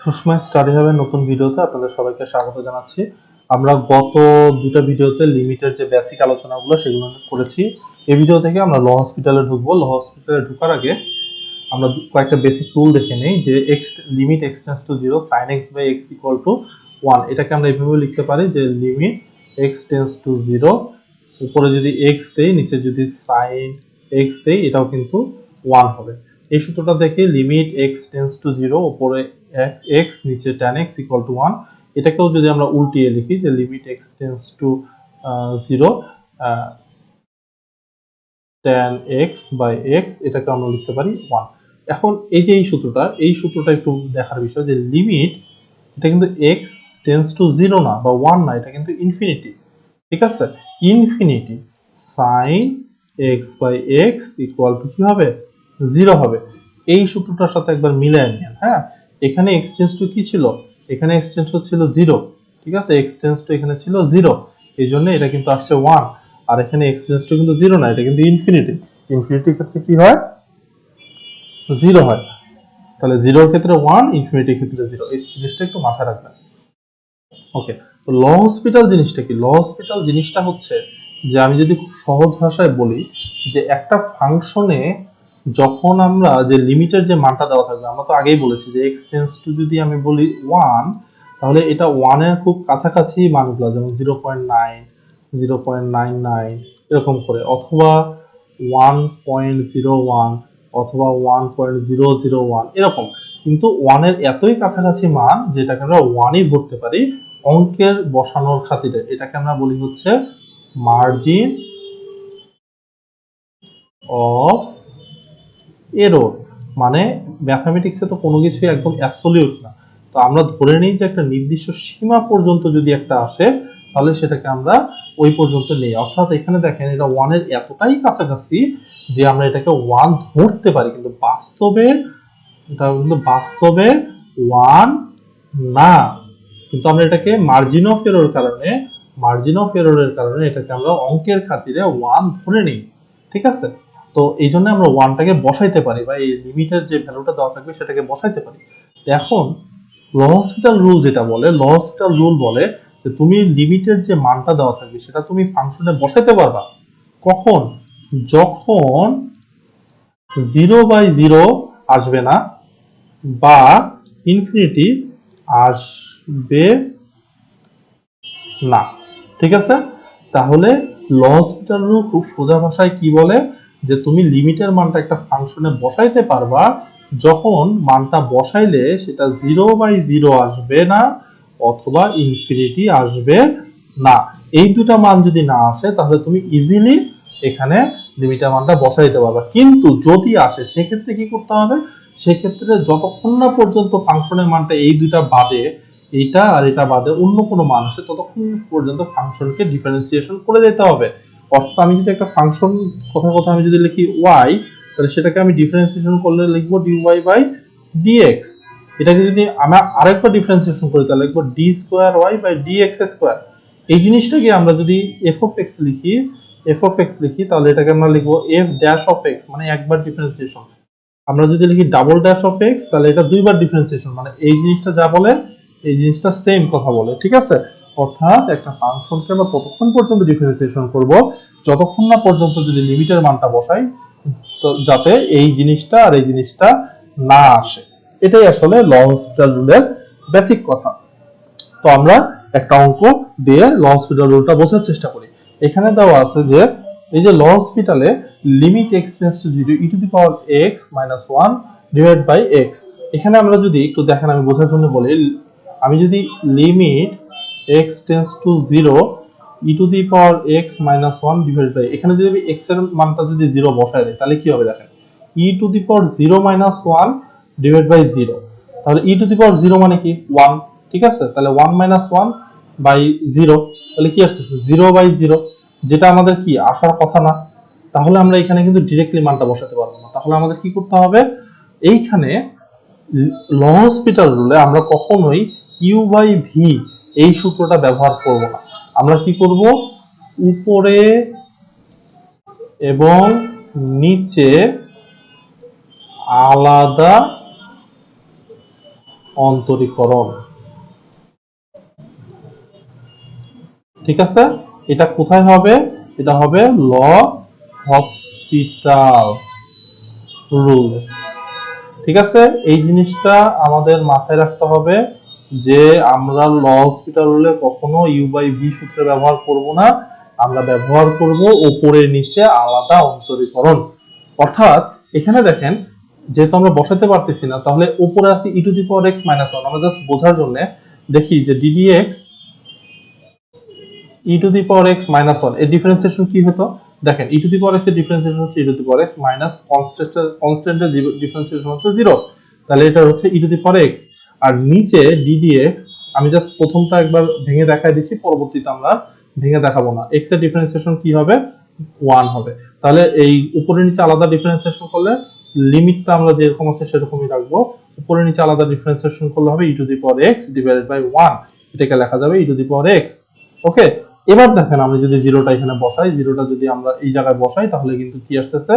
Sushma study হবে নতুন ভিডিওতে আপনাদের সবাইকে স্বাগত জানাচ্ছি। আমরা গত দুটো ভিডিওতে লিমিটের যে বেসিক আলোচনাগুলো সেগুলো করেছি। এই ভিডিও থেকে আমরা ল হসপিটালে ঢুকবো। ল হসপিটালে ঢোকার আগে আমরা কয়েকটা বেসিক রুল দেখে নেই যে x limit x tends to zero sine x by x equal to one এটাকে আমরা এইভাবে লিখতে পারি যে limit x tends to zero উপরে যদি এক্স দেই, নিচে যদি সাইন এক্স দেই, এটাও কিন্তু ওয়ান হবে। এই সূত্রটা দেখে limit x tends to zero উপরে এক্স নিচে tan x equal to one এটাকেও যদি আমরা উল্টিয়ে লিখি যে limit x tends to zero tan x by x এটাকে আমরা লিখতে পারি ওয়ান এখন এই যে এই সূত্রটা এই সূত্রটা একটু দেখার বিষয় যে লিমিট এটা কিন্তু এক্স টেন্স টু জিরো না বা ওয়ান না, এটা কিন্তু ইনফিনিটি ঠিক আছে? Infinity sine x by x equal to কি হবে? জিরো হবে। এই সূত্রটার সাথে একবার মিলিয়ে নিন হ্যাঁ? এখানে এক্সটেন্স টু কি ছিল? এখানে এক্সটেন্স টু ছিল জিরো ঠিক আছে? এক্সটেন্স টু এখানে ছিল জিরো এই জন্য এটা কিন্তু আসছে ওয়ান আর এখানে এক্সটেন্স টু কিন্তু জিরো না এটা কিন্তু ইনফিনিটি ইনফিনিটির ক্ষেত্রে কি হয়? জিরো হয়। তাহলে জিরোর ক্ষেত্রে ওয়ান ইনফিনিটির ক্ষেত্রে জিরো এই জিনিসটা একটু মাথায় রাখবেন। ওকে তো ল হসপিটাল জিনিসটা কি? ল হসপিটাল জিনিসটা হচ্ছে যে আমি যদি খুব সহজ ভাষায় বলি যে একটা ফাংশনে যখন আমরা যে লিমিটের যে মানটা দেওয়া থাকবে, আমরা তো আগেই বলেছি যে এক্সটেন্স টু যদি আমি বলি ওয়ান তাহলে এটা ওয়ানের খুব কাছাকাছি মানগুলো, যেমন zero point nine zero point nine nine এরকম করে, অথবা ওয়ান পয়েন্ট জিরো ওয়ান অথবা one point zero zero one এরকম। কিন্তু ওয়ানের এতই কাছাকাছি মান যেটাকে আমরা ওয়ানই ধরতে পারি, অঙ্কের বসানোর খাতিরে, এটাকে আমরা বলি হচ্ছে মার্জিন অফ এরর মানে ম্যাথামেটিক্সে তো কোনো কিছুই একদম অ্যাবসলিউট না। তো আমরা ধরে নিই যে একটা নির্দিষ্ট সীমা পর্যন্ত যদি একটা আসে, তাহলে সেটাকে আমরা ওই পর্যন্ত নেই। অর্থাৎ এখানে দেখেন এটা ওয়ানের এতটাই কাছাকাছি যে আমরা এটাকে ওয়ান ধরতে পারি। কিন্তু বাস্তবে, এটা কিন্তু বাস্তবে ওয়ান না। কিন্তু আমরা এটাকে মার্জিন অফ এরর কারণে মার্জিন অফ এররের কারণে এটাকে আমরা অঙ্কের খাতিরে ওয়ান ধরে নিই। ঠিক আছে? তো এই জন্য আমরা ওয়ানটাকে বসাইতে পারি বা এই লিমিটের যে ভ্যালুটা দেওয়া থাকবে সেটাকে বসাইতে পারি। এখন ল হসপিটাল রুল যেটা বলে ল হসপিটাল রুল বলে যে তুমি লিমিটের যে মানটা দেওয়া থাকবে সেটা তুমি ফাংশনে বসাইতে পারবা। কখন? যখন জিরো বাই জিরো আসবে না বা ইনফিনিটি আসবে না। ঠিক আছে? তাহলে ল হসপিটাল রুল খুব সোজা ভাষায় কি বলে? যে তুমি লিমিটের মানটা একটা ফাংশনে বসাইতে পারবা, যখন মানটা বসাইলে সেটা জিরো বাই জিরো আসবে না, অথবা ইনফিনিটি আসবে না। এই দুটা মান যদি না আসে, তাহলে তুমি ইজিলি এখানে লিমিটের মানটা বসাইতে পারবা। কিন্তু যদি আসে, সেক্ষেত্রে কি করতে হবে? সেক্ষেত্রে যতক্ষণ না পর্যন্ত ফাংশনের মানটা এই দুইটা বাদে, এইটা আর এটা বাদে অন্য কোনো মান আসে, ততক্ষণ পর্যন্ত ফাংশনকে ডিফারেন্সিয়েশন করে দিতে হবে। অর্থাৎ আমি যদি একটা ফাংশন কথা কথা আমি যদি লিখি ওয়াই তাহলে সেটাকে আমি ডিফারেন্সিয়েশন করলে লিখব ডি ওয়াই বাই ডিএক্স এটাকে যদি আমরা আরেকবার ডিফারেন্সিয়েশন করি, তাহলে লিখব d square y by d x square এই জিনিসটাকে আমরা যদি এফ অফ এক্স লিখি এফ অফ এক্স লিখি, তাহলে এটাকে আমরা লিখব এফ ড্যাশ অফ এক্স মানে একবার ডিফারেন্সিয়েশন আমরা যদি লিখি ডাবল ড্যাশ অফ এক্স তাহলে এটা দুইবার ডিফারেন্সিয়েশন মানে এই জিনিসটা যা বলে, এই জিনিসটা সেম কথা বলে, ঠিক আছে? অর্থাৎ একটা ফাংশনকে আমরা ততক্ষণ পর্যন্ত ডিফারেন্সিয়েশন করব? যতক্ষণ না পর্যন্ত যদি লিমিটের মানটা বসাই, তো যাতে এই জিনিসটা আর এই জিনিসটা না আসে। এটাই আসলে ল হসপিটাল রুলের বেসিক কথা। তো আমরা একটা অঙ্ক দিয়ে ল হসপিটাল রুলটা বোঝার চেষ্টা করি। এখানে দেওয়া আছে যে, এই যে ল হসপিটালে limit x tends to zero e to the power x minus one divide by x এখানে আমরা যদি একটু দেখেন, আমি বোঝার জন্য বলি, আমি যদি limit x tends to zero e to the power x minus one divide by এখানে যদি আমি এক্সের মানটা যদি জিরো বসাই দিই, তাহলে কি হবে দেখেন? E to the power zero minus one divide by zero তাহলে e to the power zero মানে কি? ওয়ান ঠিক আছে? তাহলে one minus one by zero তাহলে কি আসতেছে? জিরো বাই জিরো যেটা আমাদের কি? আসার কথা না। তাহলে আমরা এখানে কিন্তু ডিরেক্টলি মানটা বসাতে পারব না। তাহলে আমাদের কি করতে হবে? এইখানে ল হসপিটাল রুলে আমরা কখনোই ইউ বাই ভি এই সূত্রটা ব্যবহার করব। না আমরা কি করব? উপরে এবং নিচে আলাদা অন্তরীকরণ। ঠিক আছে? এটা কোথায় হবে? এটা হবে ল হসপিটাল রুল। ঠিক আছে? এই জিনিসটা আমাদের মাথায় রাখতে হবে। যে আমরা ল হসপিটাল কখনো ইউ বাই ভি সূত্রে ব্যবহার করব না, আমরা ব্যবহার করব উপরে নিচে আলাদা অন্তরীকরণ। অর্থাৎ এখানে দেখেন, যেহেতু আমরা বসাতে পারতেছি না, তাহলে উপরে আছে e to the power x minus one আমরা জাস্ট বোঝার জন্য দেখি যে d d x e to the power x minus ওয়ানের ডিফারেন্সিয়েশন কি হতো? দেখেন ই টু দি পাওয়ার এক্সের ডিফারেন্সিয়েশন হচ্ছে e to the power x minus constant কনস্ট্যান্টের differentiation হচ্ছে জিরো তাহলে এটা হচ্ছে e to the power x আর নিচে ডিডিএক্স আমি জাস্ট প্রথমটা একবার ভেঙে দেখাই দিচ্ছি, পরবর্তীতে আমরা ভেঙে দেখাবো না। এক্সের ডিফারেন্সিয়েশন কি হবে? ওয়ান হবে। তাহলে এই উপরে নিচে আলাদা ডিফারেন্সিয়েশন করলে লিমিটটা আমরা যেরকম আছে সেরকমই রাখব। উপরে নিচে আলাদা ডিফারেন্সিয়েশন করলে হবে e to the power x divided by one এটাকে লেখা যাবে ই টু দি পাওয়ার এক্স ওকে এবার দেখেন আমি যদি জিরোটা এখানে বসাই জিরোটা যদি আমরা এই জায়গায় বসাই, তাহলে কিন্তু কি আসতেছে?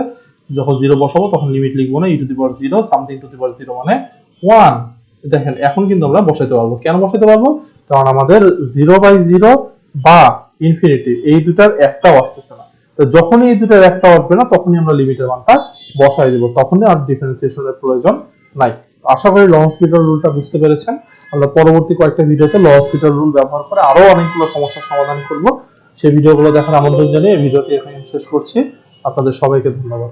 যখন জিরো বসাবো, তখন লিমিট লিখব না e to the power zero something to the power zero মানে ওয়ান দেখেন, এখন কিন্তু আমরা বসাইতে পারব। কেন বসাইতে পারব? কারণ আমাদের জিরো বাই জিরো বা ইনফিনিটি এই দুটার একটাও আসতেছে না। তো যখনই এই দুটার একটা আসবে না, তখনই আমরা লিমিটের মানটা বসাই দেবো। তখনই আর ডিফারেন্সিয়েশনের প্রয়োজন নাই। আশা করি লং স্পিডার রুলটা বুঝতে পেরেছেন। আমরা পরবর্তী কয়েকটা ভিডিওতে ল হসপিটাল রুল ব্যবহার করে আরও অনেকগুলো সমস্যার সমাধান করব। সেই ভিডিওগুলো দেখার আমন্ত্রণ জানিয়ে এই ভিডিওটি এখানে শেষ করছি। আপনাদের সবাইকে ধন্যবাদ।